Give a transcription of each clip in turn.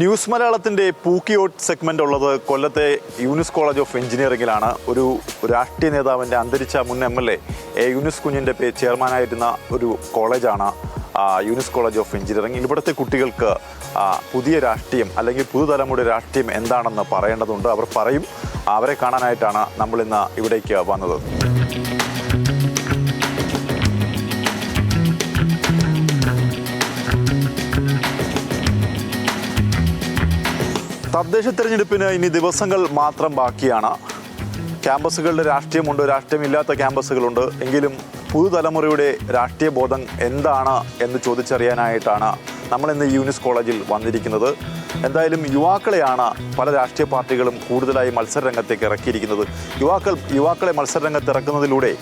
News മലയാളത്തിന്റെ പൂക്കിയോട്ട് segment ഉള്ളത് കൊല്ലത്തെ യൂനിസ് കോളേജ് ഓഫ് എഞ്ചിനീയറിംഗിലാണ്. ഒരു രാഷ്ട്രീയ നേതാവിന്റെ അന്തരിച്ച മുൻ എം എൽ എ യൂനിസ് കുഞ്ഞിന്റെ പേ ചെയർമാനായിരുന്ന ഒരു കോളേജാണ് യൂനിസ് കോളേജ് ഓഫ് എഞ്ചിനീയറിംഗ്. ഇവിടുത്തെ കുട്ടികൾക്ക് പുതിയ രാഷ്ട്രീയം അല്ലെങ്കിൽ പുതുതലമുറയുടെ രാഷ്ട്രീയം എന്താണെന്ന് പറയേണ്ടതുണ്ട്. അവർ പറയും അവരെ കാണാനായിട്ടാണ് നമ്മളിന്ന് ഇവിടേക്ക് വന്നത്. തദ്ദേശ തെരഞ്ഞെടുപ്പിന് ഇനി ദിവസങ്ങൾ മാത്രം ബാക്കിയാണ്. ക്യാമ്പസുകളുടെ രാഷ്ട്രീയമുണ്ട് രാഷ്ട്രീയമില്ലാത്ത ക്യാമ്പസുകളുണ്ട്. എങ്കിലും പുതുതലമുറയുടെ രാഷ്ട്രീയ ബോധം എന്താണ് എന്ന് ചോദിച്ചറിയാനായിട്ടാണ് നമ്മൾ ഇന്ന് യൂനിസ് കോളേജിൽ വന്നിരിക്കുന്നത്. എന്തായാലും യുവാക്കളെയാണ് പല രാഷ്ട്രീയ പാർട്ടികളും കൂടുതലായി മത്സരരംഗത്തേക്ക് ഇറക്കിയിരിക്കുന്നത്. യുവാക്കൾ യുവാക്കളെ മത്സരരംഗത്ത് ഇറക്കുന്നതിലൂടെ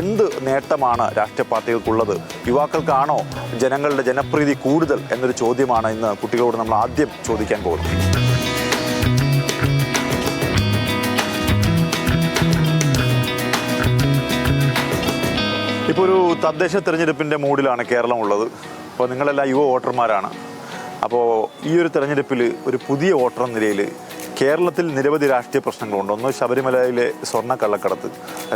എന്ത് നേട്ടമാണ് രാഷ്ട്രീയ പാർട്ടികൾക്കുള്ളത്? യുവാക്കൾക്കാണോ ജനങ്ങളുടെ ജനപ്രീതി കൂടുതൽ എന്നൊരു ചോദ്യമാണ് ഇന്ന് കുട്ടികളോട് നമ്മൾ ആദ്യം ചോദിക്കാൻ പോകുന്നത്. ഇപ്പോൾ ഒരു തദ്ദേശ തിരഞ്ഞെടുപ്പിന്റെ മൂഡിലാണ് കേരളം ഉള്ളത് അപ്പോൾ നിങ്ങളെല്ലാം യുവ വോട്ടർമാരാണ്. അപ്പോൾ ഈ ഒരു തിരഞ്ഞെടുപ്പിൽ ഒരു പുതിയ വോട്ടർ എന്ന നിലയിൽ കേരളത്തിൽ നിരവധി രാഷ്ട്രീയ പ്രശ്നങ്ങളുണ്ട്. ഒന്ന് ശബരിമലയിലെ സ്വർണ കള്ളക്കടത്ത്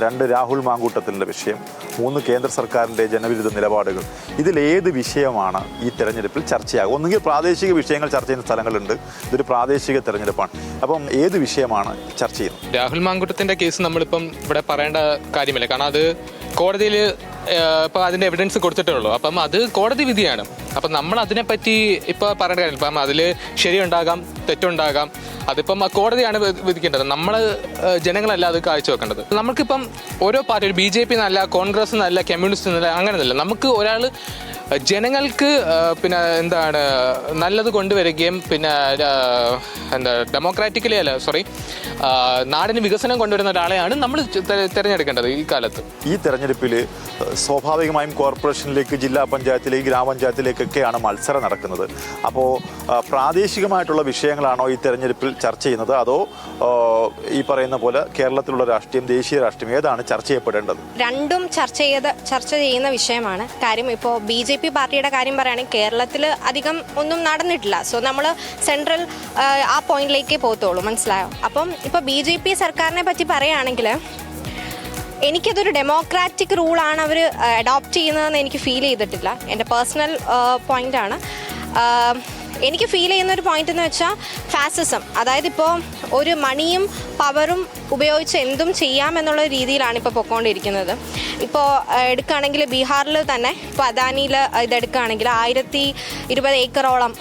രണ്ട് രാഹുൽ മാങ്കൂട്ടത്തിന്റെ വിഷയം മൂന്ന് കേന്ദ്ര സർക്കാരിന്റെ ജനവിരുദ്ധ നിലപാടുകൾ. ഇതിലേത് വിഷയമാണ് ഈ തെരഞ്ഞെടുപ്പിൽ ചർച്ചയാകും ഒന്നുകിൽ പ്രാദേശിക വിഷയങ്ങൾ ചർച്ച ചെയ്യുന്ന സ്ഥലങ്ങളുണ്ട്. ഇതൊരു പ്രാദേശിക തെരഞ്ഞെടുപ്പാണ്. അപ്പം ഏത് വിഷയമാണ് ചർച്ച ചെയ്യുന്നത്? രാഹുൽ മാങ്കൂട്ടത്തിന്റെ കേസ് നമ്മളിപ്പം ഇവിടെ പറയേണ്ട കാര്യമില്ല. കാരണം അത് കോടതിയിൽ ഇപ്പൊ അതിന്റെ എവിഡൻസ് കൊടുത്തിട്ടേ ഉള്ളൂ. അപ്പം അത് കോടതി വിധിയാണ്. അപ്പം നമ്മൾ അതിനെപ്പറ്റി ഇപ്പോൾ പറയേണ്ട കാര്യം ഇപ്പം അതിൽ ശരിയുണ്ടാകാം തെറ്റുണ്ടാകാം. അതിപ്പം കോടതിയാണ് വിധിക്കേണ്ടത്. നമ്മൾ ജനങ്ങളല്ല അത് കാഴ്ചവെക്കേണ്ടത്. നമുക്കിപ്പം ഓരോ പാർട്ടി ബി ജെ പി എന്നല്ല കോൺഗ്രസ് എന്നല്ല കമ്മ്യൂണിസ്റ്റ് എന്നല്ല അങ്ങനെയല്ല നമുക്ക് ഒരാൾ ജനങ്ങൾക്ക് പിന്നെ എന്താണ് നല്ലത് കൊണ്ടുവരികയും പിന്നെ എന്താ ഡെമോക്രാറ്റിക്കലി അല്ല സോറി നാടിന് വികസനം കൊണ്ടുവരുന്ന ഒരാളെയാണ് നമ്മൾ തിരഞ്ഞെടുക്കേണ്ടത് ഈ കാലത്ത്. ഈ തെരഞ്ഞെടുപ്പിൽ സ്വാഭാവികമായും കോർപ്പറേഷനിലേക്ക് ജില്ലാ പഞ്ചായത്തിലേക്ക് ഗ്രാമപഞ്ചായത്തിലേക്കൊക്കെയാണ് മത്സരം നടക്കുന്നത്. അപ്പോൾ പ്രാദേശികമായിട്ടുള്ള വിഷയങ്ങളാണോ ഈ തെരഞ്ഞെടുപ്പിൽ ചർച്ച ചെയ്യുന്നത്? അതോ ഈ പറയുന്ന പോലെ കേരളത്തിലുള്ള രാഷ്ട്രീയം ദേശീയ രാഷ്ട്രീയം ഏതാണ് ചർച്ച ചെയ്യപ്പെടേണ്ടത്? രണ്ടും ചർച്ച ചെയ്ത് ചർച്ച ചെയ്യുന്ന വിഷയമാണ്. കാര്യം ഇപ്പോൾ ബി ജെ പി പാർട്ടിയുടെ കാര്യം പറയുകയാണെങ്കിൽ കേരളത്തിൽ അധികം ഒന്നും നടന്നിട്ടില്ല. സോ നമ്മൾ സെൻട്രൽ ആ, പോയിന്റിലേക്ക് പോകത്തുള്ളൂ. മനസ്സിലായോ? അപ്പം ഇപ്പോൾ ബി ജെ പി സർക്കാരിനെ പറ്റി പറയുകയാണെങ്കിൽ എനിക്കതൊരു ഡെമോക്രാറ്റിക് റൂളാണ് അവർ അഡോപ്റ്റ് ചെയ്യുന്നതെന്ന് എനിക്ക് ഫീൽ ചെയ്തിട്ടില്ല. എന്റെ പേഴ്സണൽ പോയിന്റാണ് എനിക്ക് ഫീൽ ചെയ്യുന്ന ഒരു പോയിന്റ് എന്ന് വെച്ചാൽ ഫാസിസം അതായത് ഇപ്പോൾ ഒരു മണിയും പവറും ഉപയോഗിച്ച് എന്തും ചെയ്യാം എന്നുള്ള രീതിയിലാണ് ഇപ്പോൾ പൊയ്ക്കൊണ്ടിരിക്കുന്നത് ഇപ്പോൾ എടുക്കുകയാണെങ്കിൽ ബീഹാറിൽ തന്നെ ഇപ്പോൾ അദാനിയിൽ ഇതെടുക്കുകയാണെങ്കിൽ ആയിരത്തി ഇരുപത് ഏക്കറോളം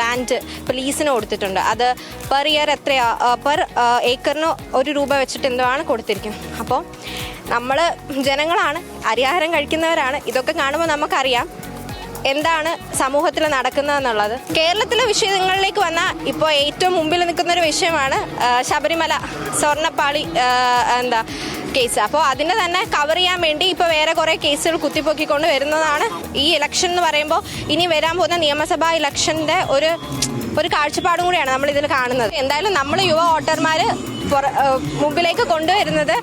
ലാൻഡ് ഇപ്പോൾ ലീസിന് കൊടുത്തിട്ടുണ്ട്. അത് പെർ ഇയർ എത്രയാ പെർ ഏക്കറിന് ഒരു രൂപ വെച്ചിട്ട് എന്താണ് കൊടുത്തിരിക്കുന്നത്? അപ്പോൾ നമ്മൾ ജനങ്ങളാണ് അരിയാഹാരം കഴിക്കുന്നവരാണ്. ഇതൊക്കെ കാണുമ്പോൾ നമുക്കറിയാം എന്താണ് സമൂഹത്തിൽ നടക്കുന്നതെന്നുള്ളത്? കേരളത്തിലെ വിഷയങ്ങളിലേക്ക് വന്ന ഇപ്പോൾ ഏറ്റവും മുമ്പിൽ നിൽക്കുന്ന ഒരു വിഷയമാണ് ശബരിമല സ്വർണപ്പാളി എന്താ കേസ്. അപ്പോൾ അതിനെ തന്നെ കവർ ചെയ്യാൻ വേണ്ടി ഇപ്പോൾ വേറെ കുറേ കേസുകൾ കുത്തിപ്പൊക്കിക്കൊണ്ട് വരുന്നതാണ് ഈ ഇലക്ഷൻ എന്ന് പറയുമ്പോൾ ഇനി വരാൻ പോകുന്ന നിയമസഭാ ഇലക്ഷന്റെ ഒരു ഒരു കാഴ്ചപ്പാടും കൂടിയാണ് നമ്മൾ ഇതിൽ കാണുന്നത്. എന്തായാലും നമ്മൾ യുവ വോട്ടർമാർ മുമ്പിലേക്ക് കൊണ്ടുവരുന്നത്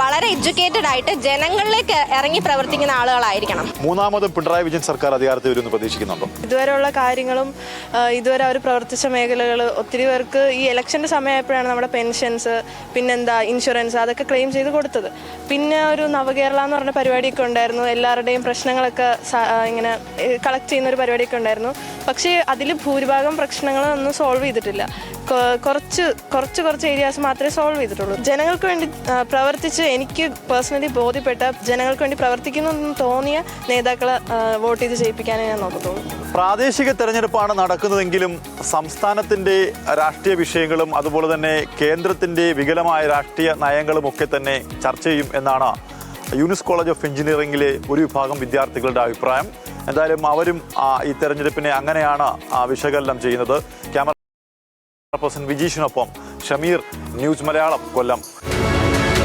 വളരെ എഡ്യൂക്കേറ്റഡ് ആയിട്ട് ജനങ്ങളിലേക്ക് ഇറങ്ങി പ്രവർത്തിക്കുന്ന ആളുകളായിരിക്കണം. മൂന്നാമത് പിണറായി വിജയൻ സർക്കാർ അധികാരത്തിൽ വരുമെന്ന് പ്രതീക്ഷിക്കുന്നുണ്ടോ? ഇതുവരെയുള്ള കാര്യങ്ങളും ഇതുവരെ അവർ പ്രവർത്തിച്ച മേഖലകൾ ഒത്തിരി പേർക്ക് ഈ ഇലക്ഷന്റെ സമയമായപ്പോഴാണ് നമ്മുടെ പെൻഷൻസ് പിന്നെന്താ ഇൻഷുറൻസ് അതൊക്കെ ക്ലെയിം ചെയ്ത് കൊടുത്തത്. പിന്നെ ഒരു നവകേരള എന്ന് പറഞ്ഞ പരിപാടിയൊക്കെ ഉണ്ടായിരുന്നു. എല്ലാവരുടെയും പ്രശ്നങ്ങളൊക്കെ ഇങ്ങനെ കളക്ട് ചെയ്യുന്ന ഒരു പരിപാടിയൊക്കെ ഉണ്ടായിരുന്നു. പക്ഷേ അതിൽ ഭൂരിഭാഗം പ്രശ്നങ്ങളൊന്നും സോൾവ് ചെയ്തിട്ടില്ല. കുറച്ച് കുറച്ച് കുറച്ച് ഏരിയാസ് മാത്രമേ സോൾവ് ചെയ്തിട്ടുള്ളൂ. ജനങ്ങൾക്ക് വേണ്ടി പ്രവർത്തിച്ച് എനിക്ക് പേഴ്സണലി ബോധ്യപ്പെട്ട ജനങ്ങൾക്ക് വേണ്ടി പ്രവർത്തിക്കുന്നു തോന്നിയ നേതാക്കളെ വോട്ട് ചെയ്ത് ജയിപ്പിക്കാനേ ഞാൻ നോക്കത്തുള്ളൂ. പ്രാദേശിക തെരഞ്ഞെടുപ്പാണ് നടക്കുന്നതെങ്കിലും സംസ്ഥാനത്തിന്റെ രാഷ്ട്രീയ വിഷയങ്ങളും അതുപോലെ തന്നെ കേന്ദ്രത്തിന്റെ വികലമായ രാഷ്ട്രീയ നയങ്ങളും ഒക്കെ തന്നെ ചർച്ച ചെയ്യും എന്നാണ് യൂനിസ് കോളേജ് ഓഫ് എഞ്ചിനീയറിംഗിലെ ഒരു വിഭാഗം വിദ്യാർത്ഥികളുടെ അഭിപ്രായം. എന്തായാലും അവരും ഈ തെരഞ്ഞെടുപ്പിനെ അങ്ങനെയാണ് വിശകലനം ചെയ്യുന്നത്. ക്യാമറ പേഴ്സൺ വിജീഷിനൊപ്പം ഷമീർ ന്യൂസ് മലയാളം കൊല്ലം.